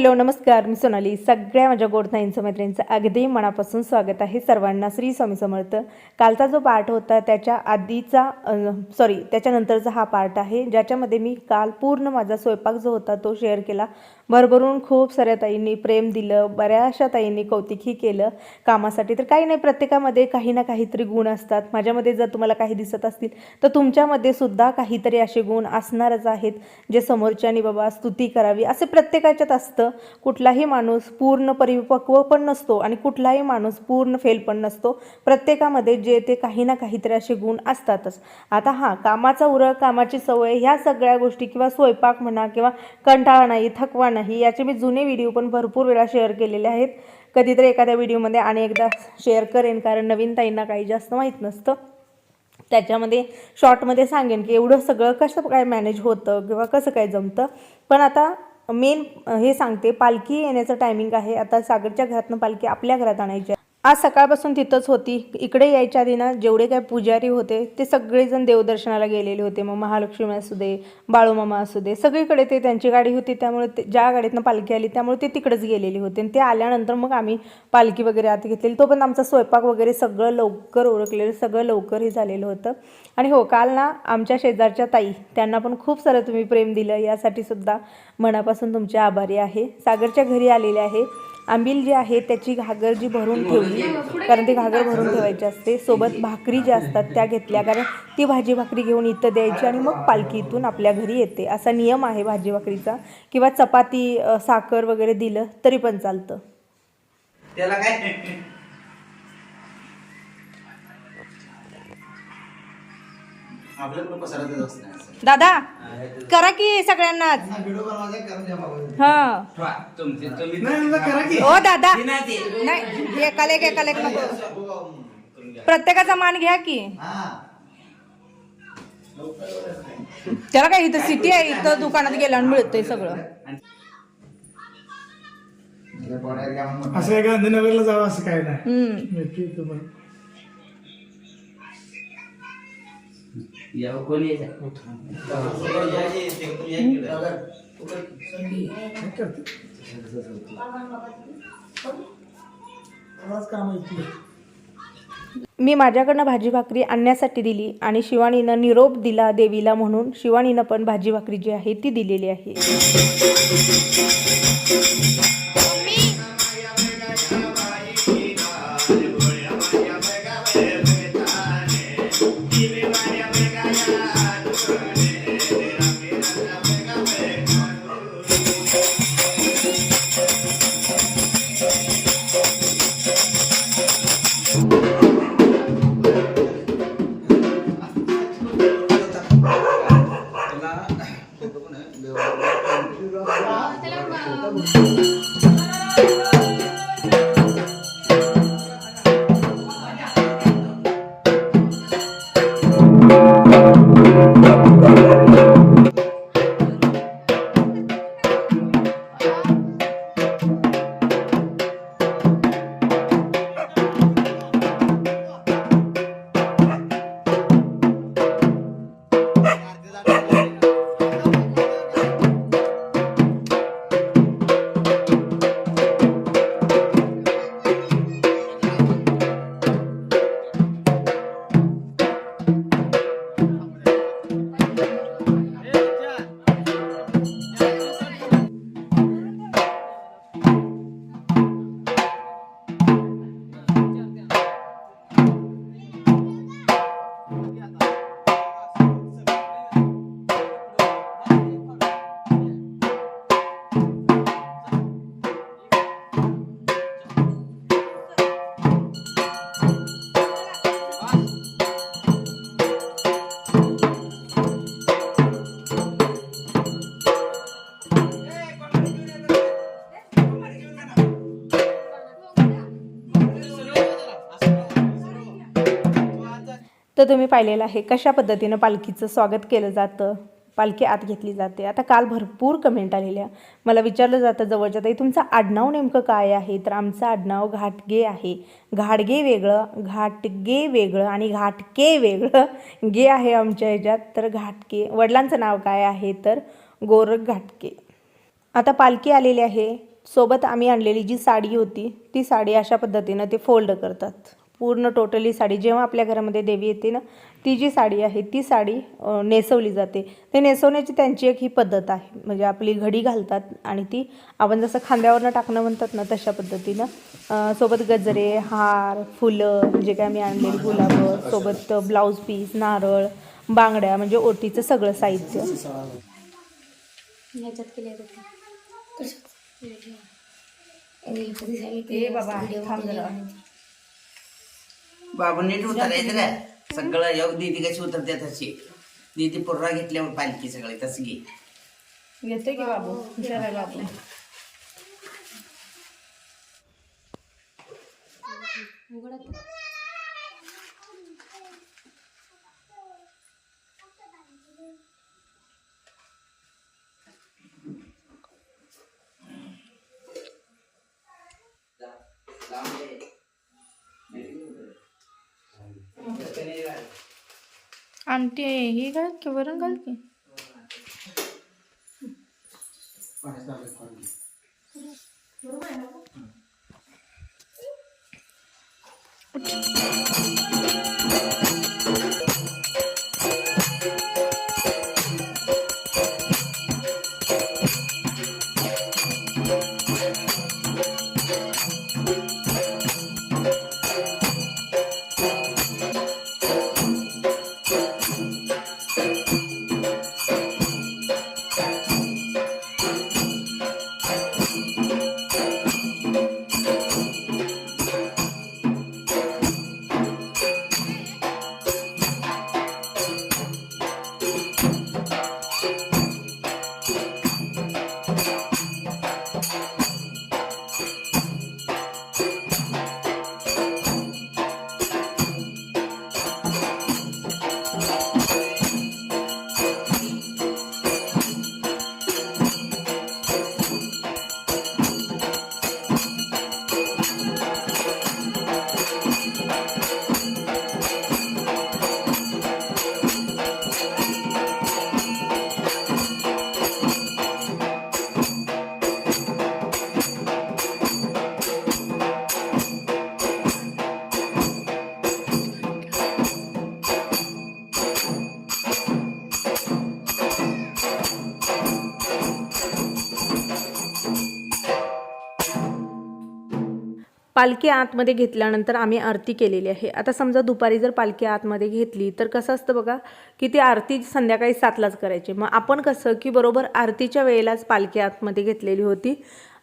Hello नमस्कार. मी सोनाली. सगळ्या माझ्या गोडताईंचं मैत्रिणींचं अगदी मनापासून स्वागत आहे सर्वांना. श्री स्वामी समर्थ. कालचा जो पार्ट होता त्याच्या आधीचा सॉरी त्याच्यानंतरचा हा पार्ट आहे ज्याच्यामध्ये मी काल पूर्ण माझा स्वयंपाक जो होता तो शेअर केला. भरभरून खूप साऱ्या ताईंनी प्रेम दिलं बऱ्याचशा ताईंनी कौतिकही केलं. कामासाठी तर काही नाही प्रत्येकामध्ये काही ना काहीतरी गुण असतात. माझ्यामध्ये जर तुम्हाला काही दिसत असतील तर तुमच्यामध्ये सुद्धा काहीतरी असे गुण असणारच आहेत जे समोरच्यानी बाबा स्तुती करावी असे प्रत्येकाच्यात असतं. कुठलाही माणूस पूर्ण परिपक्व पण नसतो आणि कुठलाही माणूस पूर्ण फेल पण नसतो. प्रत्येकामध्ये जे ते काही ना काहीतरी असे गुण असतातच. आता हां कामाचा उरळ कामाची सवय ह्या सगळ्या गोष्टी किंवा स्वयंपाक म्हणा किंवा कंटाळा नाही थकवा नाही याचे मी जुने व्हिडिओ पण भरपूर वेळा शेअर केलेले आहेत. कधीतरी एखाद्या व्हिडिओमध्ये आणि एकदा शेअर करेन कारण नवीन ताईंना काही जास्त माहीत नसतं. त्याच्यामध्ये शॉर्टमध्ये सांगेन की एवढं सगळं कसं काय मॅनेज होतं किंवा कसं काय जमतं. पण आता मेन हे सांगते पालखी येण्याचं टायमिंग आहे. आता सागरच्या घरातनं पालखी आपल्या घरात आणायची आज सकाळपासून तिथंच होती. इकडे यायच्या आधी ना जेवढे काय पुजारी होते ते सगळेजण देवदर्शनाला गेलेले होते. मग महालक्ष्मी असू दे बाळूमामा असू दे सगळीकडे ते त्यांची गाडी होती. त्यामुळे ते ज्या गाडीतनं पालखी आली त्यामुळे ते तिकडेच गेलेले होते. आणि ते आल्यानंतर मग आम्ही पालखी वगैरे आत घेतलेली. तो पण आमचा स्वयंपाक वगैरे सगळं लवकर ओळखलेलं सगळं लवकर हे झालेलं होतं. आणि हो काल ना आमच्या शेजारच्या ताई त्यांना पण खूप सारं तुम्ही प्रेम दिलं. यासाठी सुद्धा मनापासून तुमचे आभारी आहे. सागरच्या घरी आलेले आहे. आंबील जी आहे त्याची घागर जी भरून ठेवली कारण ती घागर भरून ठेवायची असते. सोबत भाकरी ज्या असतात त्या घेतल्या कारण ती भाजी भाकरी घेऊन इथं द्यायची आणि मग पालखी इथून आपल्या घरी येते. असा नियम आहे भाजी भाकरीचा. किंवा चपाती साखर वगैरे दिलं तरी पण चालतं. त्याला काय? दादा करा की सगळ्यांनाच. बाबा. हा. ठेवा. तुमचे तुम्ही नाही तुला करा की. ओ दादा. नाही एकाला एक एकाला एक नको. प्रत्येकाचा मान घ्या की. हा. त्याला काय इथं सिटी आहे इथं दुकानात गेल्यावर मिळतंय सगळं. असं काय गांधीनगरला जावं असं काय नाही. हम्म. काम ऐकली मी माझ्याकडनं भाजी भाकरी आणण्यासाठी दिली आणि शिवानीनं निरोप दिला देवीला म्हणून. शिवानीनं पण भाजी भाकरी जी आहे ती दिलेली आहे. तर तुम्ही पाहिलेलं आहे कशा पद्धतीनं पालखीचं स्वागत केलं जातं पालखी आत घेतली जाते. आता काल भरपूर कमेंट आलेल्या. मला विचारलं जातं जवळच्या ताई तुमचं आडनाव नेमकं काय आहे? तर आमचं आडनाव घाटगे आहे. घाटगे वेगळं घाटगे वेगळं आणि घाटके वेगळं. गे आहे आमच्या ह्याच्यात. तर घाटके वडिलांचं नाव काय आहे? तर गोरख घाटके. आता पालखी आलेली आहे. सोबत आम्ही आणलेली जी साडी होती ती साडी अशा पद्धतीनं ते फोल्ड करतात. पूर्ण टोटली साडी जेव्हा आपल्या घरामध्ये देवी येते ना ती जी साडी आहे ती साडी नेसवली जाते. ते नेसवण्याची त्यांची एक ही पद्धत आहे. म्हणजे आपली घडी घालतात आणि ती आपण जसं खांद्यावरनं टाकणं म्हणतात ना तशा पद्धतीनं सोबत गजरे हार फुलं जे काय आम्ही आणलेली गुलाबं सोबत ब्लाऊज पीस नारळ बांगड्या म्हणजे ओटीचं सगळं साहित्य. बाबा, थांब जरा. बाबा नीट उतरायचं ना. सगळं योग दीदी कशी उतरते तशी. दीदी पुर्रा घेतल्यावर पालखी सगळी तसं घे. येते की बाबू? हुशार आहे बाबू. आमटी ही घाल की वरण घाल की? पालखी आतमध्ये घेतल्यानंतर आम्ही आरती केलेली आहे. आता समजा दुपारी जर पालखी आतमध्ये घेतली तर कसं असतं बघा की ती आरती संध्याकाळी सातलाच करायची. मग आपण कसं की बरोबर आरतीच्या वेळेलाच पालखी आतमध्ये घेतलेली होती.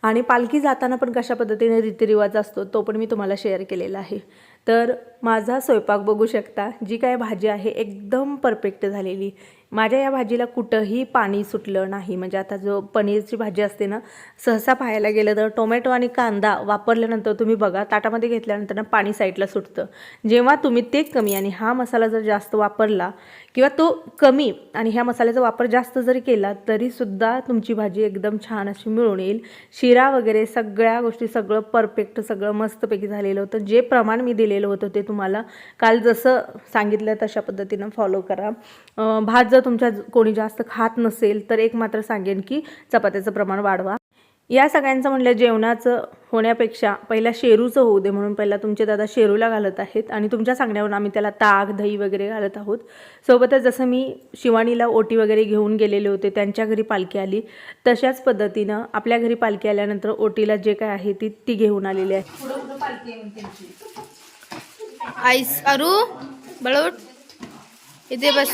आणि पालखी जाताना पण कशा पद्धतीने रीतिरिवाज असतो तो पण मी तुम्हाला शेअर केलेला आहे. तर माझा स्वयंपाक बघू शकता जी काय भाजी आहे एकदम परफेक्ट झालेली. माझ्या या भाजीला कुठंही पाणी सुटलं नाही. म्हणजे आता जो पनीरची भाजी असते ना सहसा पाहायला गेलं तर टोमॅटो आणि कांदा वापरल्यानंतर तुम्ही बघा ताटामध्ये घेतल्यानंतर ना पाणी साईडला सुटतं. जेव्हा तुम्ही ते कमी आणि हा मसाला जर जास्त वापरला किंवा तो कमी आणि ह्या मसाल्याचा वापर जास्त जरी केला तरीसुद्धा तुमची भाजी एकदम छान अशी मिळून येईल. शिरा वगैरे सगळ्या गोष्टी सगळं परफेक्ट सगळं मस्तपैकी झालेलं होतं. जे प्रमाण मी दिलेलं होतं ते तुम्हाला काल जसं सांगितलं तशा पद्धतीनं फॉलो करा. भात जर तुमच्या कोणी जास्त खात नसेल तर एक मात्र सांगेन की चपात्याचं प्रमाण वाढवा. या सगळ्यांचं म्हणलं जेवणाचं होण्यापेक्षा पहिला शेरूचं होऊ दे म्हणून पहिला तुमचे दादा शेरूला घालत आहेत आणि तुमच्या सांगण्यावरून आम्ही त्याला ताक दही वगैरे घालत आहोत. सोबतच जसं मी शिवानीला ओटी वगैरे घेऊन गेलेले होते त्यांच्या घरी पालखी आली तशाच पद्धतीनं आपल्या घरी पालखी आल्यानंतर ओटीला जे काय आहे ती ती घेऊन आलेली आहे. आईस अरू बळवट इथे बस.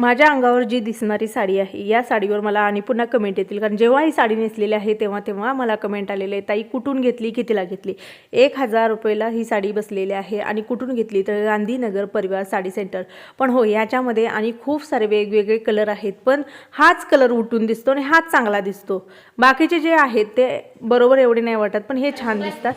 माझ्या अंगावर जी दिसणारी साडी आहे या साडीवर मला आणि पुन्हा कमेंट येतील. कारण जेव्हा ही साडी नेसलेली आहे तेव्हा तेव्हा मला कमेंट आलेले आहे ताई कुठून घेतली कितीला घेतली? एक हजार रुपयेला ही साडी बसलेली आहे आणि कुठून घेतली तर गांधीनगर परिवार साडी सेंटर. पण हो याच्यामध्ये आणि खूप सारे वेगवेगळे कलर आहेत पण हाच कलर उठून दिसतो आणि हाच चांगला दिसतो. बाकीचे जे आहेत ते बरोबर एवढे नाही वाटत पण हे छान दिसतात.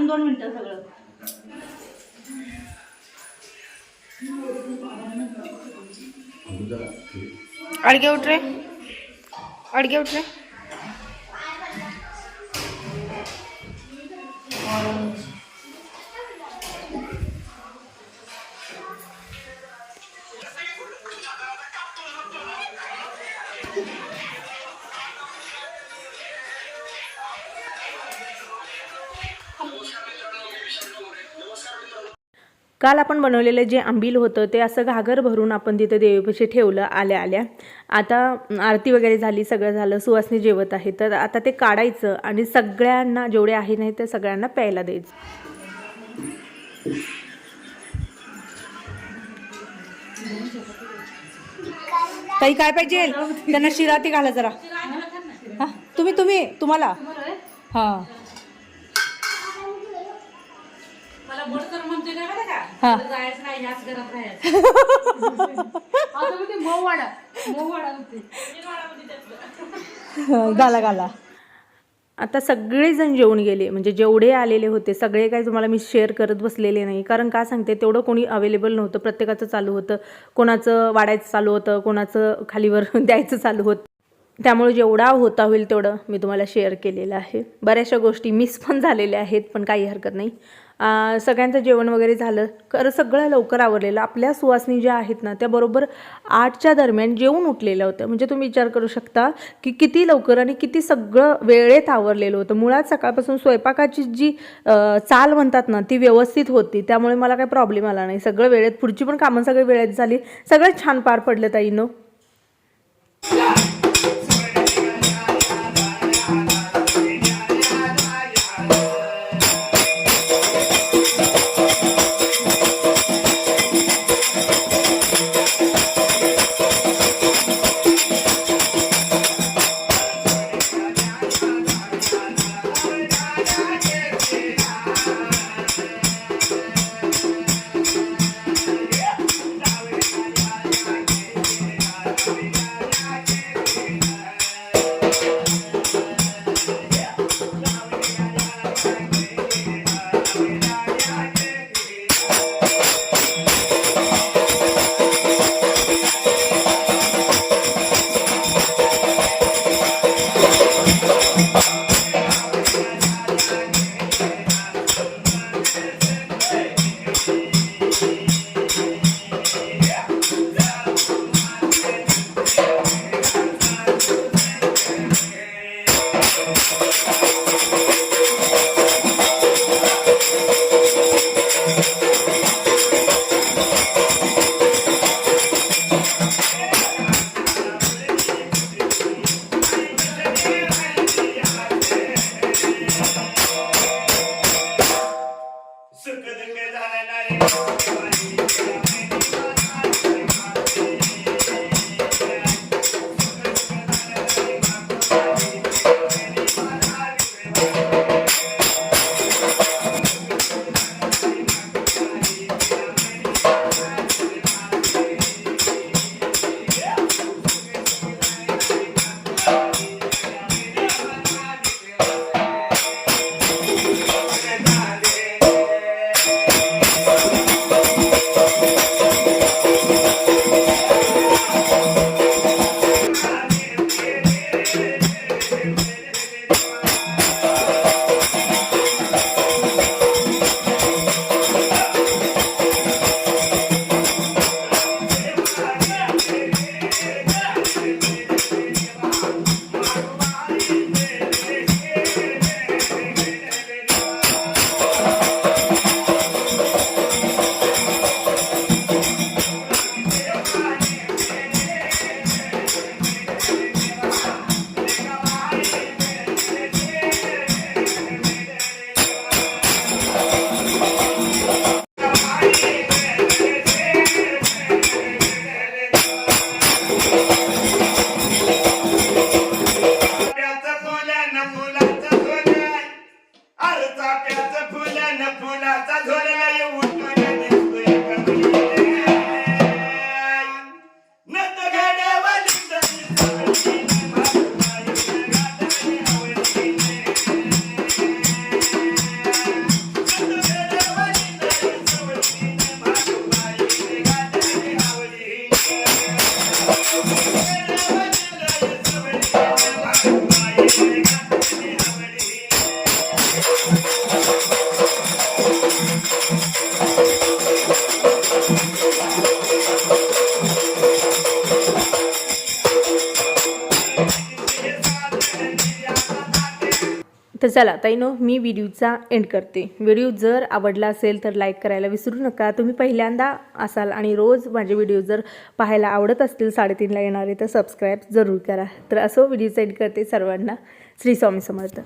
हो दोन मिनिटं सगळं. अडगे उठ रे. अडगे उठ रे. काल आपण बनवलेलं जे आंबील होतं ते असं घागर भरून आपण तिथं देवीपाशी ठेवलं आल्या आल्या. आता आरती वगैरे झाली सगळं झालं सुवासनी जेवत आहे. तर आता ते काढायचं आणि सगळ्यांना जेवढे आहे नाही ते सगळ्यांना प्यायला द्यायचं. ताई काय पाहिजे? त्यांना शिरा ती घाला जरा. तुम्ही तुम्ही तुम्हाला. हा. हा. घाला घाला आता सगळेजण जेवून गेले म्हणजे जेवढे आलेले होते सगळे काही तुम्हाला मी शेअर करत बसलेले नाही. कारण का सांगते तेवढं कोणी अवेलेबल नव्हतं प्रत्येकाचं चालू होतं. कोणाचं वाढायचं चालू होतं कोणाचं खालीवर द्यायचं चालू होतं. त्यामुळे जेवढा होता होईल तेवढं मी तुम्हाला शेअर केलेलं आहे. बऱ्याचशा गोष्टी मिस पण झालेल्या आहेत पण काही हरकत नाही. सगळ्यांचं जेवण वगैरे झालं. खरं सगळं लवकर आवरलेलं. आपल्या सुवासनी ज्या आहेत ना त्या बरोबर आठच्या दरम्यान जेवून उठलेलं होतं. म्हणजे तुम्ही विचार करू शकता की किती लवकर आणि किती सगळं वेळेत आवरलेलं होतं. मुळात सकाळपासून स्वयंपाकाची जी चाल म्हणतात ना ती व्यवस्थित होती. त्यामुळे मला काही प्रॉब्लेम आला नाही. सगळं वेळेत पुढची पण कामं सगळी वेळेत झाली. सगळं छान पार पडलं ताईनो. चाफ्याचं फुलन फुलाचा झोरला येऊन चला ताईनो मी व्हिडिओचा एंड करते. व्हिडिओ जर आवडला असेल तर लाईक करायला विसरू नका. तुम्ही पहिल्यांदा असाल आणि रोज माझे व्हिडिओ जर पाहायला आवडत असतील साडेतीनला येणारे तर सबस्क्राईब जरूर करा. तर असं व्हिडिओचा एंड करते सर्वांना. श्री स्वामी समर्थ.